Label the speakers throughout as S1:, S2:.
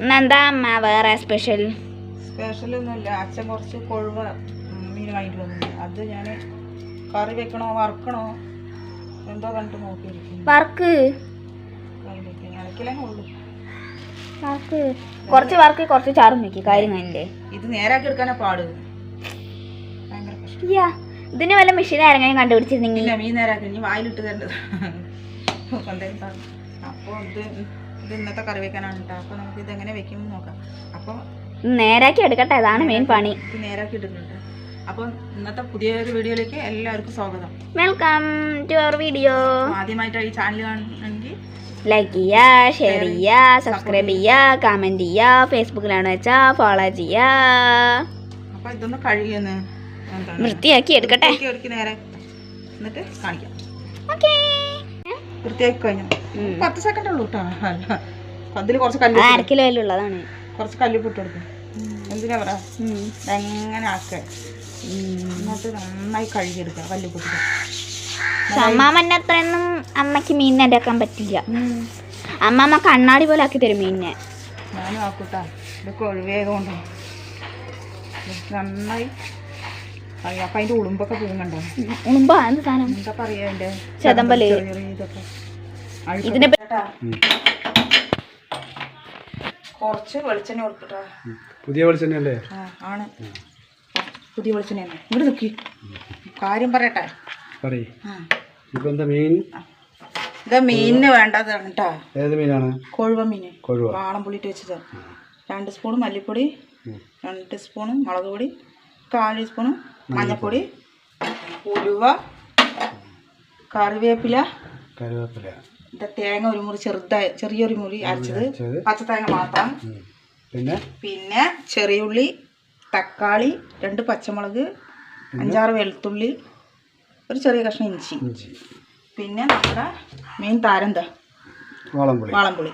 S1: ഇന്നെന്താ അമ്മ? വേറെ സ്പെഷ്യൽ
S2: സ്പെഷ്യലൊന്നുമില്ല അച്ഛൻ കുറച്ച് കൊഴുവ മീൻ വാങ്ങിട്ട് വന്നു അത് ഞാൻ കറി വെക്കണോ വറുക്കണോ എന്തോ കണ്ടിട്ട് നോക്കിയിരിക്കുന്നു.
S1: വർക്ക് വർക്ക് കുറച്ച് വർക്ക് കുറച്ച് ചാറും വെക്കി. കാര്യം കഴിഞ്ഞില്ലേ
S2: ഇത് നേരാക്കി എടുക്കാനാ പാട്.
S1: ഇതിന് വല്ല മെഷീൻ ആരെങ്കിലും കണ്ടുപിടിച്ചിരുന്നെങ്കിൽ.
S2: മീൻ നേരാക്കി. വായിലിട്ട് തരേണ്ടത്. അപ്പോൾ ഇത് ഇത് ഇന്നത്തെ കറി വെക്കാനാണ് കേട്ടോ അപ്പോൾ നമുക്ക് ഇത് എങ്ങനെ വെക്കുമെന്ന് നോക്കാം. അപ്പോൾ
S1: നേരാക്കി എടുക്കട്ടെ അതാണ് മെയിൻ പണി.
S2: നേരാക്കി എടുക്കുന്നുണ്ട്. അപ്പോൾ ഇന്നത്തെ പുതിയൊരു വീഡിയോയിലേക്ക് എല്ലാവർക്കും സ്വാഗതം.
S1: വെൽക്കം ടു അവർ വീഡിയോ
S2: അപ്പോൾ ആദ്യമായിട്ട് ഈ ചാനൽ കാണണമെങ്കിൽ
S1: ലൈക്ക് ചെയ്യുക ഷെയർ ചെയ്യുക സബ്സ്ക്രൈബ് ചെയ്യുക കമന്റ് ചെയ്യുക ഫേസ്ബുക്കിലാണ് വെച്ചാൽ ഫോളോ ചെയ്യുക
S2: അപ്പോൾ ഇതൊന്ന് കഴുകിയെന്ന്
S1: വൃത്തിയാക്കി എടുക്കട്ടെ.
S2: നേരെ. എന്നിട്ട് കാണിക്കാം.
S1: ഓക്കേ
S2: വൃത്തിയാക്കി കഴിഞ്ഞു. പത്ത് സെക്കൻഡ് ഉള്ളൂ കേട്ടോ അല്ല അതിൽ കുറച്ച് കല്ല്
S1: അര കിലോ ഉള്ളതാണ്.
S2: കുറച്ച് കല്ല് കൊടുക്കും. എന്തിനാ
S1: പറ
S2: എങ്ങനെ ആക്കുക. എന്നിട്ട് നന്നായി കഴുകിയെടുക്കുക കല്ലുപ്പിട്ട്
S1: അമ്മാമ്മന്റെ അത്രയൊന്നും അമ്മയ്ക്ക് മീൻ ഉണ്ടാക്കാൻ പറ്റില്ല അമ്മമ്മ കണ്ണാടി പോലെ ആക്കി തരും മീനിനെ.
S2: ഞാനും ആക്കൂട്ടാ. ഇതൊക്കെ ഒഴിവേതുകൊണ്ട് നന്നായി. അപ്പൊ അതിന്റെ ഉളുമ്പൊക്കെ പോകുന്നുണ്ടോ
S1: ഉളുമ്പോ എന്ത്
S2: പറയാ ചെതമ്പൽ. ഇതൊക്കെ.
S1: ഇതിനെ
S2: കുറച്ച് വെളിച്ചെണ്ണ കൊടുക്കട്ടാ
S3: പുതിയ വെളിച്ചെണ്ണ
S2: അല്ലേ ആണ്. പുതിയ വെളിച്ചെണ്ണ ഇവിടെ നിൽക്കി കാര്യം പറയട്ടെ.
S3: പറയേ.
S2: ആ.
S3: ഇപ്പൊ എന്താ മീൻ?
S2: ഇത് മീനിന് വേണ്ടതാണ് കേട്ടാ
S3: ഏത് മീനാണ്?
S2: കൊഴുവ മീൻ
S3: കൊഴുവ.
S2: വാളം പുള്ളിട്ട് രണ്ട് സ്പൂൺ മല്ലിപ്പൊടി രണ്ട് സ്പൂൺ മുളക് പൊടി കാൽ ടീസ്പൂൺ മഞ്ഞൾപ്പൊടി ഉലുവ കറിവേപ്പില
S3: കരുവേപ്പില
S2: ഇത് തേങ്ങ ഒരു മുറി ചെറുതായി ചെറിയൊരു മുറി അരച്ചത്. പച്ചത്തേങ്ങ മാത്രം.
S3: പിന്നെ?
S2: പിന്നെ ചെറിയ ഉള്ളി തക്കാളി രണ്ട് പച്ചമുളക് അഞ്ചാറ് വെളുത്തുള്ളി ഒരു ചെറിയ കഷ്ണം ഇഞ്ചി. പിന്നെ നമ്മുടെ മെയിൻ താരം എന്താ?
S3: വാളംപുളി.
S2: വാളംപുളി.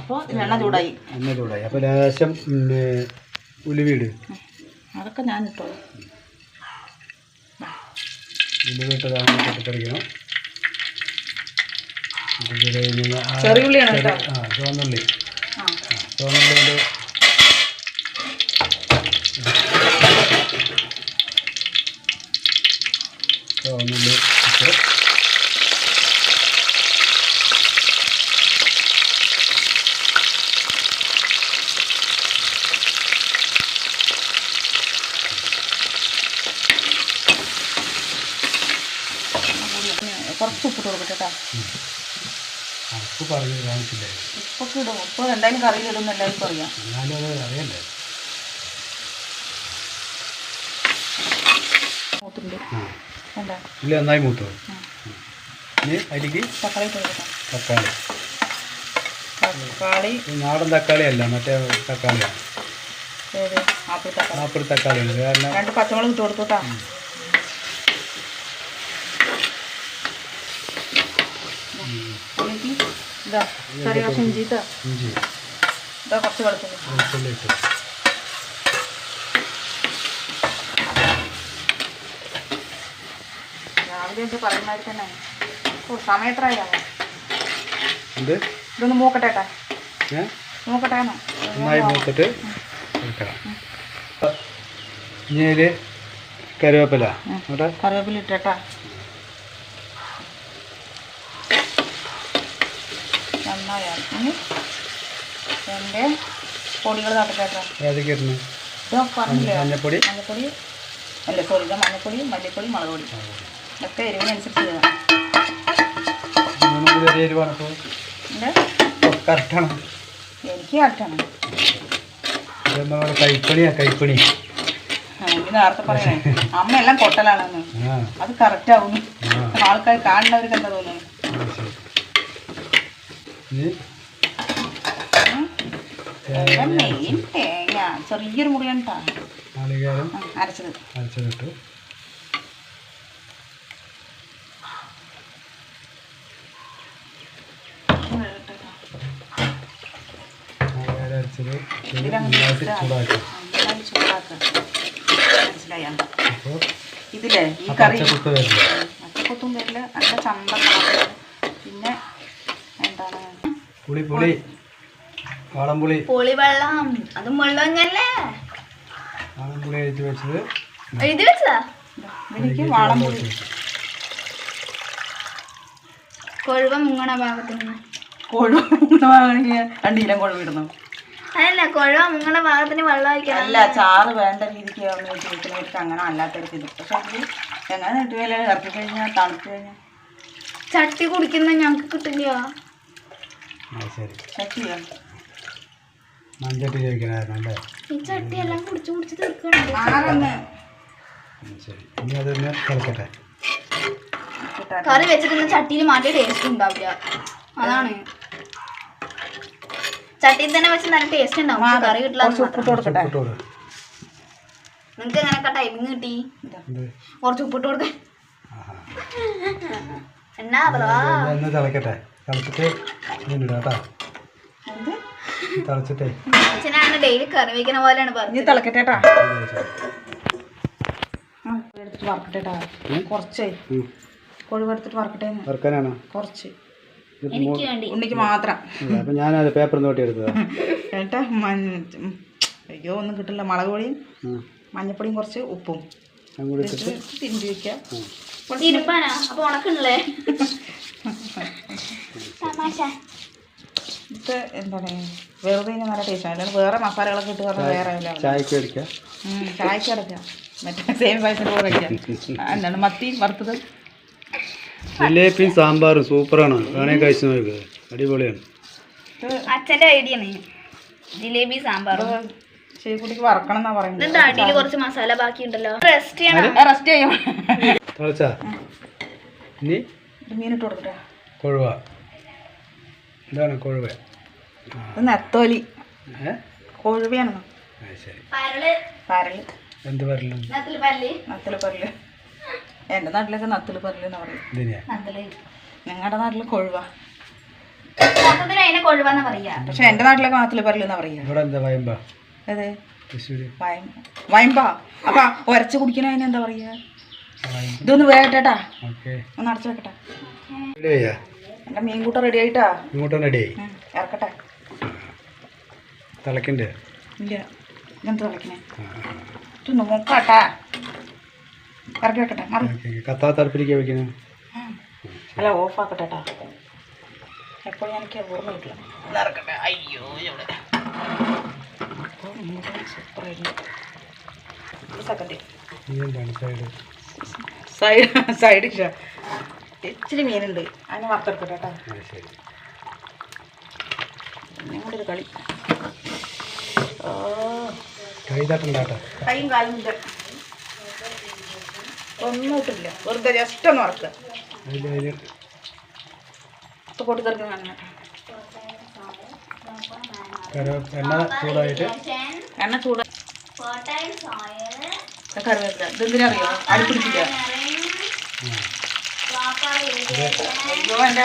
S2: അപ്പോൾ എണ്ണ ചൂടായി.
S3: എണ്ണ ചൂടായി. അപ്പോൾ ലേശം പിന്നെ ഉലുവീട്
S2: അതൊക്കെ ഞാൻ ഇട്ടോളൂ.
S3: ഉലുവിട്ടതാണ് പൊട്ടിത്തെറിക്കണം ഇത്
S2: ചെറിയ ഉള്ളിയാണ് കേട്ടോ?
S3: ആ ചുവന്നുള്ളി. ചുവന്നുള്ളി കൊണ്ട് ചുവന്നുള്ളി ഇട്ട്
S2: കുറച്ച് ഉപ്പിട്ട് കൊടുക്കട്ടെ കേട്ടോ.
S3: ഉപ്പ് പറഞ്ഞു കാണിച്ചില്ലേ?
S2: ഉപ്പൊക്കെ ഇടും ഉപ്പ് എന്തായാലും കറിയിൽ ഇടും എല്ലാവർക്കും അറിയാം.
S3: എന്നാലും അത് അറിയണ്ടേ? ഇല്ല നന്നായി മൂത്തു. ഇനി അതിലേക്ക്
S2: തക്കാളി
S3: തക്കാളി.
S2: തക്കാളി.
S3: നാടൻ തക്കാളി അല്ല മറ്റേ തക്കാളിയാണ്
S2: ആപ്പിൾ തക്കാളി.
S3: ആപ്പിൾ തക്കാളിയാണ്. കാരണം
S2: രണ്ട് പച്ചമുളക് ഇട്ട് കൊടുത്തു കേട്ടോ ഇതിലേക്ക് ഇതാ ചെറിയ കഷ്ണം ഇഞ്ചി ഇതാ.
S3: ഇഞ്ചി.
S2: ഇതാ കുറച്ച് വെളുത്തുള്ളി.
S3: വെളുത്തുള്ളി ഇട്ടു.
S2: രാവിലെ എന്ത് പറയുന്നതായി തന്നെ. ഓ സമയം എത്രയാവോ
S3: എന്ത്?
S2: ഇതൊന്ന് മൂക്കട്ടെ ഏട്ടാ
S3: ഏ?
S2: മൂക്കട്ടെ
S3: നന്നായി മൂത്തിട്ട് എടുക്കണം ഇനി അതിൽ കരുവേപ്പില
S2: ഉം.
S3: അവിടെ
S2: കറിവേപ്പില ഇട്ടേട്ടാ നന്നായി ഇനി എന്റെ പൊടികൾ തട്ടേട്ടാ
S3: ഏതൊക്കെ ഇടുന്നു?
S2: ഇതോ പറഞ്ഞില്ലേ?
S3: മഞ്ഞപ്പൊടി?
S2: മഞ്ഞപ്പൊടി അല്ല സോറി മഞ്ഞപ്പൊടി മല്ലിപ്പൊടി മുളക് പൊടി. ഇതൊക്കെ എരിവിനനുസരിച്ച് എനിക്ക് കറക്റ്റാണ്
S3: കൈപ്പണി.
S2: നേരത്തെ പറയണേ. അമ്മ എല്ലാം കൊട്ടലാണെന്ന്. അത് കറക്റ്റ് ആവുന്നു. ആൾക്കാർ കാണുന്നവർക്ക് എന്താ തോന്നുന്നു
S3: അത് ശരി ഇനി
S2: എന്റെ മെയിൻ തേങ്ങ ചെറിയൊരു മുറിയാണ്
S3: നാളികേരം
S2: അരച്ചത്.
S3: അരച്ചതിട്ടു. അരച്ചത്. ഇത് നന്നായിട്ട് ചൂടാക്കി.
S2: നന്നായി ചൂടാക്കുക മനസ്സിലായോ?
S3: അപ്പോൾ
S2: ഇതില്ലേ ഈ കറി?
S3: പച്ചക്കുത്ത് വരില്ല?
S2: നല്ല ചന്ത പിന്നെ എന്താണ്?
S3: പുളി പുളി. വാളംപുളി.
S1: പുളി വെള്ളം വെള്ളം മുള്ളങ്ങല്ലേ?
S3: വാളംപുളി എഴുതി വെച്ചത്.
S1: എഴുതി വെച്ചതാ?
S2: എനിക്ക് വാളം പൊടി
S1: കൊഴുവ മുങ്ങണ ഭാഗത്തിന്
S2: കൊഴുവ് വാങ്ങണമെങ്കിൽ രണ്ട് കിലോ കൊഴുവ് ഇടുന്നു.
S1: അതല്ല കൊഴുവ മുങ്ങണ ഭാഗത്തിന് വെള്ളം ഒഴിക്കണം
S2: അല്ല ചാറ് വേണ്ട രീതിക്ക് ഒന്ന് ചോദിക്കുന്നവർക്ക് അങ്ങനെ അല്ലാത്തൊരു ഇത് പക്ഷെ അതിൽ എങ്ങനെ നെട്ടുവേല ഇറക്കി കഴിഞ്ഞാൽ തണുത്ത് കഴിഞ്ഞാൽ
S1: ചട്ടി കുടിക്കുന്ന ഞങ്ങക്ക് കിട്ടില്ല
S3: ശരി.
S2: ചട്ടിയോ?
S3: മഞ്ചട്ടി ചോദിക്കണായിരുന്നു അല്ലേ?
S1: ഈ ചട്ടി എല്ലാം കുടിച്ച് കുടിച്ച്
S3: ഉം, ശരി. ഇനി അതൊന്ന് തിളക്കട്ടെ.
S1: കറി വെച്ചിട്ട് ചട്ടിയിൽ മാറ്റി ടേസ്റ്റ് ഉണ്ടാവില്ല. അതാണ്. ചട്ടിയിൽ തന്നെ വെച്ച് നല്ല ടേസ്റ്റ് ഉണ്ടാവും. കറി കിട്ടില്ല. നിങ്ങൾക്ക് എങ്ങനെയൊക്കെ ടൈമിങ് കിട്ടി? കുറച്ച് ഉപ്പിട്ട് കൊടുക്കാൻ. എന്നാ
S3: തിളക്കട്ടെ. തിളച്ചിട്ട് കേട്ടോ. തിളച്ചിട്ടേ.
S1: അച്ഛനാണ് ഡെയിലി കറി വെക്കുന്ന പോലെയാണ്
S2: പറഞ്ഞു
S1: പറഞ്ഞത്.
S2: ആ എടുത്തിട്ട് വറക്കട്ടേട്ടാ
S3: ഉം.
S2: കുറച്ചേ. കൊഴുവ് എടുത്തിട്ട് വറക്കട്ടെ
S3: വറുക്കാനാണോ?
S2: കുറച്ച്.
S1: വേണ്ടി.
S2: ഉണ്ണിക്ക് മാത്രം.
S3: ഞാൻ പേപ്പർ നോട്ടി എടുത്തതാ
S2: ഉം. അയ്യോ ഒന്നും കിട്ടില്ല. മുളക് പൊടിയും. മഞ്ഞപ്പൊടിയും കുറച്ച് ഉപ്പും. വെക്കാം.
S3: ഉം.
S1: ഇരുപ്പാനാ അപ്പൊ ഉണക്കണല്ലേ? തമാശ.
S2: ഇത് എന്താണ്? വെറുതെ ഇനി നല്ല ടേസ്റ്റ് അല്ലാണ്ട് വേറെ മസാലകളൊക്കെ ഇട്ട് പറഞ്ഞാൽ വേറെ ഇല്ല
S3: ചായക്ക് അടിക്കാം
S2: ചായക്ക് അടക്കാം മറ്റേ അടിക്കാം എന്താണ് മത്തി വറുത്തത്?
S3: ജിലേബിയും സാമ്പാറും സൂപ്പറാണ് വേണേ കഴിച്ചു നോക്ക്. അടിപൊളിയാണ്.
S2: അച്ഛന്റെ
S1: അച്ഛന്റെ ഐഡിയ ജിലേബി സാമ്പാറും.
S2: ശരിക്കുട്ടിക്ക് വറക്കണം എന്നാ പറയുന്നത്.
S1: അടിയിൽ കുറച്ച് മസാല ബാക്കി ഉണ്ടല്ലോ. റെസ്റ്റ് ചെയ്യണം.
S2: റെസ്റ്റ് ചെയ്യാം.
S3: തിളച്ചാ? ഇനി?
S2: ഇത് മീനിട്ട് കൊടുക്കട്ടെ
S3: കൊഴുവ. ഇതാണ് കൊഴുവ.
S2: ഇത് നെത്തോലി. കൊഴുവയാണ്
S3: ശരി.
S2: പരൽ
S3: എന്ത്
S1: പരൽ
S2: നത്തൽ പരൽ എന്റെ നാട്ടിലൊക്കെ നത്തൽ പരൽ എന്ന് പറയും. ഞങ്ങളുടെ നാട്ടിൽ കൊഴുവ. പക്ഷെ എന്റെ നാട്ടിലൊക്കെ നത്തൽ പരൽ എന്ന് പറയുക അതെ വയമ്പാ? അപ്പൊ ഒരച്ച് കുടിക്കണ അതിന് എന്താ പറയാ? ഇതൊന്ന് വേട്ടേട്ടാ ഒന്ന് അടച്ചു വെക്കട്ടെ. എന്റെ മീൻകൂട്ടം റെഡി ആയിട്ടാ.
S3: ഇങ്ങോട്ടും റെഡിയായി
S2: ഇറക്കട്ടെ.
S3: തിളക്കണ്ടേ
S2: ഇല്ല. ഇതെന്ത് കളിക്കണേ ഇതൊന്ന് നോക്കാട്ടാ ഇറക്കി വെക്കട്ടെ
S3: കത്താ തടുപ്പിലേക്ക് വെക്കുന്നത്
S2: അല്ല ഓഫാക്കട്ടെ കേട്ടാ എപ്പോഴും എനിക്ക് ഓർമ്മ കിട്ടില്ല. ഇറക്കട്ടെ. അയ്യോ ഇവിടെ.
S3: സൈഡ്
S2: സൈഡ് ഇച്ചിരി മീനുണ്ട്. അതിനെ വറുത്തെടുക്കട്ടെ കേട്ടോ
S3: ശരി.
S2: ഒരു കളി. ഓ
S3: കൈ തട്ടണ്ടാട്ടോ
S2: കൈയും കാലും ഉണ്ട്. വെറുതെ ജസ്റ്റ് ഒന്ന് വറുക്കുക. പൊട്ടി
S3: എണ്ണ ചൂടായിട്ട്.
S2: എണ്ണ ചൂട് കറിവേപ്പില. അയ്യോ എന്റെ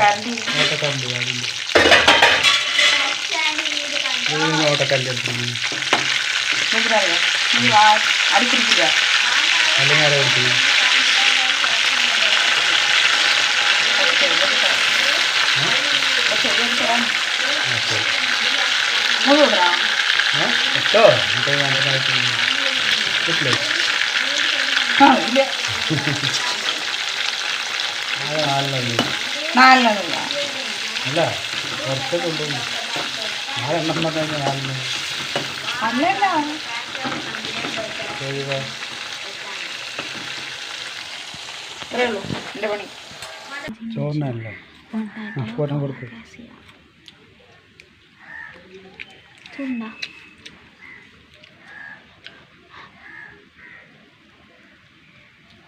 S2: കറണ്ട്
S3: ഓട്ടക്കല്ല് അതിന്റെ ഓട്ടക്കല്ല് എടുക്കുന്നു
S2: എന്തിനാ അറിയോ ഈ ആ അടുപ്പിടിപ്പില്ല
S3: അല്ലെങ്കിൽ ആരെ ഇട്ടോ കിട്ടില്ലേ അല്ല കുറച്ച് കൊണ്ടുപോകും നാലെണ്ണം പറഞ്ഞു നാലെണ്ണം
S2: അല്ലല്ല.
S3: കഴിയുക
S2: ഇത്രേ പണി.
S3: ചോറിനല്ലേ? ആ പോരാൻ കൊടുക്ക്.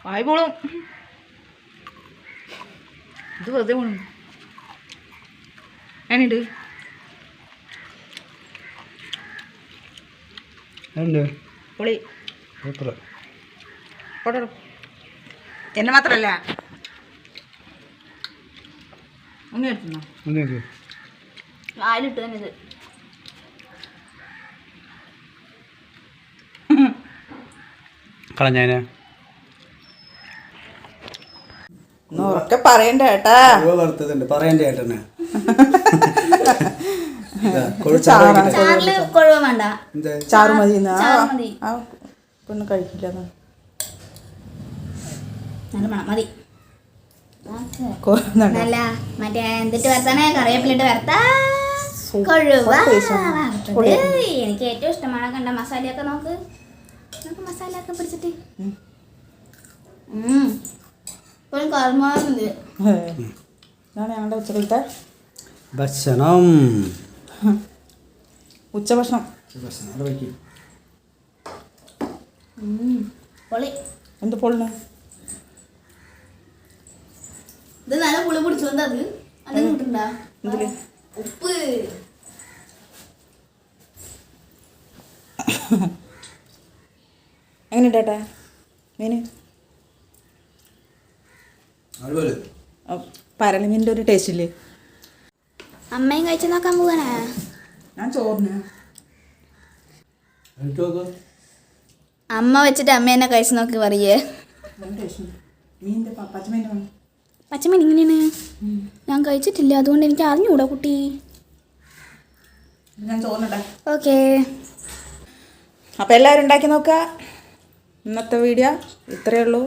S2: വായി പോളും ഇത് വെറുതെ പോണു. ഞാനിട് പൊളി. എന്നെ മാത്രല്ല. എടുത്തുന്നോ
S1: വായിലിട്ട് തന്നെ ഇത്.
S3: കളഞ്ഞേനെ
S2: ഒന്ന് ഉറക്കെ പറയണ്ട ഏട്ടാ.
S3: വറുത്തതുണ്ട് പറയണ്ടേ ഏട്ടനെ
S2: ചാറാണ്
S1: ചാറിൽ കൊഴുവ വേണ്ട
S2: ചാറ് മതി പെണ്ണ് കഴിക്കില്ല.
S1: മതി. നല്ല മറ്റേ എന്തിട്ട് വരത്താനേ? കറിവേപ്പിലിട്ട് വരത്താ. എനിക്ക് ഏറ്റവും ഇഷ്ടമാണ് കണ്ട മസാലയൊക്കെ നോക്ക്. നമുക്ക് മസാലയൊക്കെ പിടിച്ചിട്ട്.
S2: ഞങ്ങളുടെ ഉച്ചക്കലത്തെ
S3: ഭക്ഷണം.
S2: ഉച്ചഭക്ഷണം. എന്ത് പൊള്ളു
S1: ഇത് നല്ല പുളി പിടിച്ചോണ്ടാ അത് ഉപ്പ്.
S2: എങ്ങനെ ഇട്ടേട്ടാ മീന്? പരലിമീന്റെ ഒരു ടേസ്റ്റ് ഇല്ലേ?
S1: അമ്മയും കഴിച്ചു നോക്കാൻ പോവാനാ?
S2: ഞാൻ ചോറിന്.
S1: അമ്മ വെച്ചിട്ട് അമ്മ എന്നെ കഴിച്ചു നോക്കി പറയേ. പച്ചമീൻ ഇങ്ങനെയാണ്? ഞാൻ കഴിച്ചിട്ടില്ല അതുകൊണ്ട് എനിക്ക് അറിഞ്ഞൂടാ കുട്ടി. ഓക്കേ.
S2: അപ്പോൾ എല്ലാവരും ഉണ്ടാക്കി നോക്കുക. ഇന്നത്തെ വീഡിയോ ഇത്രയേ ഉള്ളൂ.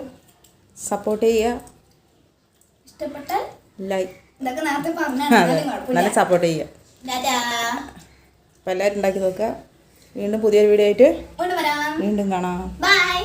S2: സപ്പോർട്ട് ചെയ്യുക.
S1: ഇഷ്ടപ്പെട്ടാൽ
S2: ലൈക്ക്
S1: ഇതൊക്കെ നേരത്തെ
S2: അതെ. നല്ല സപ്പോർട്ട് ചെയ്യുക
S1: ടാറ്റാ.
S2: അപ്പോൾ എല്ലാവരും ഉണ്ടാക്കി നോക്കുക. വീണ്ടും പുതിയൊരു വീഡിയോ ആയിട്ട് വീണ്ടും കാണാം.
S1: ബൈ